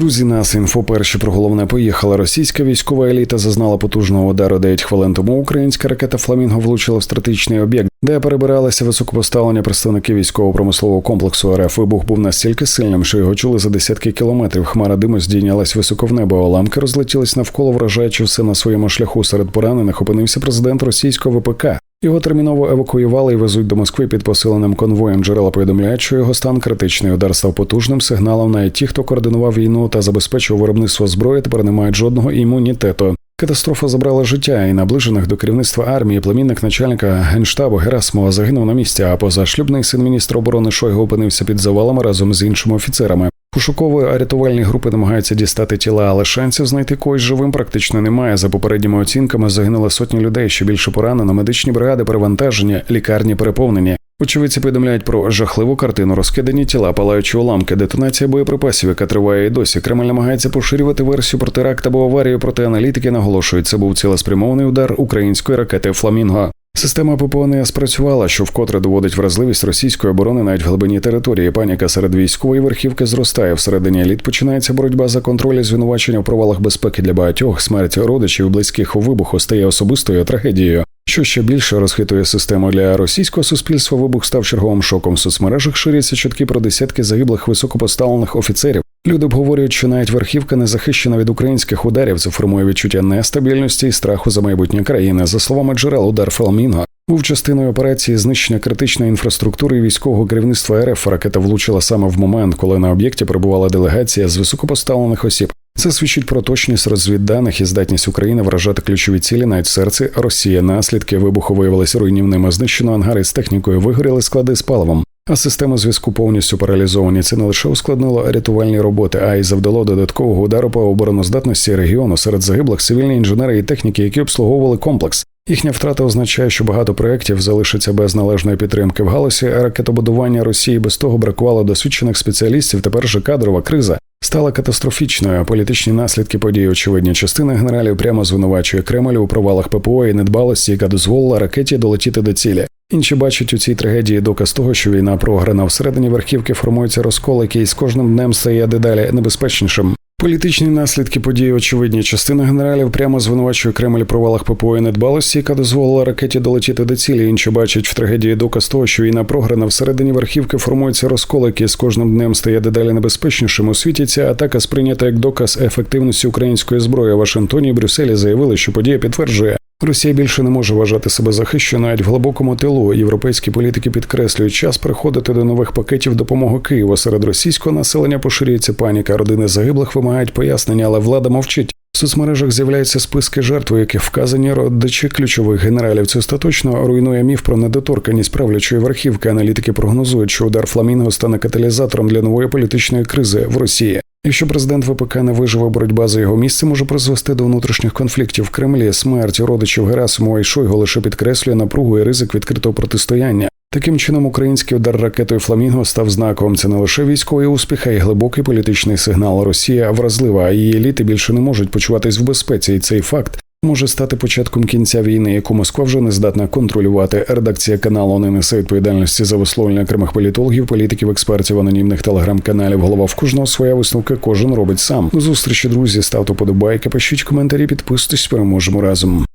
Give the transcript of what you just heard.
Друзі, нас інфо перші про головне поїхала. Російська військова еліта зазнала потужного удару 9 хвилин тому. Українська ракета Фламінго влучила в стратегічний об'єкт, де перебиралися високопоставлені представники військово-промислового комплексу РФ. Вибух був настільки сильним, що його чули за десятки кілометрів. Хмара диму здійнялась високо в небо. Уламки розлетілись навколо, вражаючи все на своєму шляху. Серед поранених опинився президент російського ВПК. Його терміново евакуювали і везуть до Москви під посиленим конвоєм. Джерела повідомляють, що його стан критичний. Удар став потужним сигналом. Навіть ті, хто координував війну та забезпечував виробництво зброї, тепер не мають жодного імунітету. Катастрофа забрала життя і наближених до керівництва армії. Племінник начальника генштабу Герасимова загинув на місці. А позашлюбний син міністра оборони Шойгу опинився під завалами разом з іншими офіцерами. Пошукової рятувальні групи намагаються дістати тіла, але шансів знайти когось живим практично немає. За попередніми оцінками загинули сотні людей. Ще більше поранено. Медичні бригади перевантажені, лікарні переповнені. Очевидці повідомляють про жахливу картину, розкидані тіла, палаючі уламки, детонація боєприпасів, яка триває і досі. Кремль намагається поширювати версію про теракт або аварію, проте аналітики наголошують, це був цілеспрямований удар української ракети Фламінго. Система ППО не спрацювала, що вкотре доводить вразливість російської оборони навіть в глибині території. Паніка серед військової верхівки зростає. Всередині еліт починається боротьба за контроль і звинувачення в провалах безпеки для багатьох. Смерть родичів близьких у вибуху стає особистою трагедією. Що ще більше розхитує систему для російського суспільства, вибух став черговим шоком. В соцмережах ширяться чутки про десятки загиблих високопоставлених офіцерів. Люди обговорюють, що навіть верхівка не захищена від українських ударів. Це формує відчуття нестабільності і страху за майбутнє країни. За словами джерел, удар Фелмінго був частиною операції знищення критичної інфраструктури і військового керівництва РФ. Ракета влучила саме в момент, коли на об'єкті перебувала делегація з високопоставлених осіб. Це свідчить про точність розвідданих і здатність України вражати ключові цілі навіть в серці Росії. Наслідки вибуху виявилися руйнівними. Знищено ангари з технікою, вигоріли склади з паливом. А системи зв'язку повністю паралізовані. Це не лише ускладнило рятувальні роботи, а й завдало додаткового удару по обороноздатності регіону серед загиблих цивільні інженери і техніки, які обслуговували комплекс. Їхня втрата означає, що багато проєктів залишиться без належної підтримки в галузі ракетобудування Росії. Без того бракувало досвідчених спеціалістів. Тепер же кадрова криза стала катастрофічною. Політичні наслідки подій очевидні. Частина генералів прямо звинувачує Кремль у провалах ППО і недбалості, яка дозволила ракеті долетіти до цілі. Інші бачать у цій трагедії доказ того, що війна програна всередині верхівки формується розкол, який з кожним днем стає дедалі небезпечнішим. Політичні наслідки події очевидні. Частина генералів прямо звинувачує Кремль провалах ППО і недбалості, яка дозволила ракеті долетіти до цілі. Інші бачать в трагедії доказ того, що війна програна всередині верхівки формується розкол, який з кожним днем стає дедалі небезпечнішим. У світі ця атака сприйнята як доказ ефективності української зброї. Вашингтоні і Брюсселі заявили, що подія підтверджує. Росія більше не може вважати себе захищеною навіть в глибокому тилу. Європейські політики підкреслюють час приходити до нових пакетів допомоги Києва. Серед російського населення поширюється паніка. Родини загиблих вимагають пояснення, але влада мовчить. В соцмережах з'являються списки жертв, у яких вказані родичі ключових генералів. Це остаточно руйнує міф про недоторканність правлячої верхівки. Аналітики прогнозують, що удар Фламінго стане каталізатором для нової політичної кризи в Росії. Якщо президент ВПК не виживе, боротьба за його місце може призвести до внутрішніх конфліктів в Кремлі. Смерть родичів Герасимова і Шойго лише підкреслює напругу і ризик відкритого протистояння. Таким чином, український удар ракетою Фламінго став знаком. Це не лише військовий успіх, а й глибокий політичний сигнал. Росія вразлива, а її еліти більше не можуть почуватись в безпеці. І цей факт може стати початком кінця війни, яку Москва вже не здатна контролювати. Редакція каналу не несе відповідальності за висловлення окремих політологів, політиків, експертів, анонімних телеграм-каналів. Голова в кожного своя висновка, кожен робить сам. До зустрічі, друзі, ставте подобайки, пишіть коментарі, підписуйтесь, переможемо разом.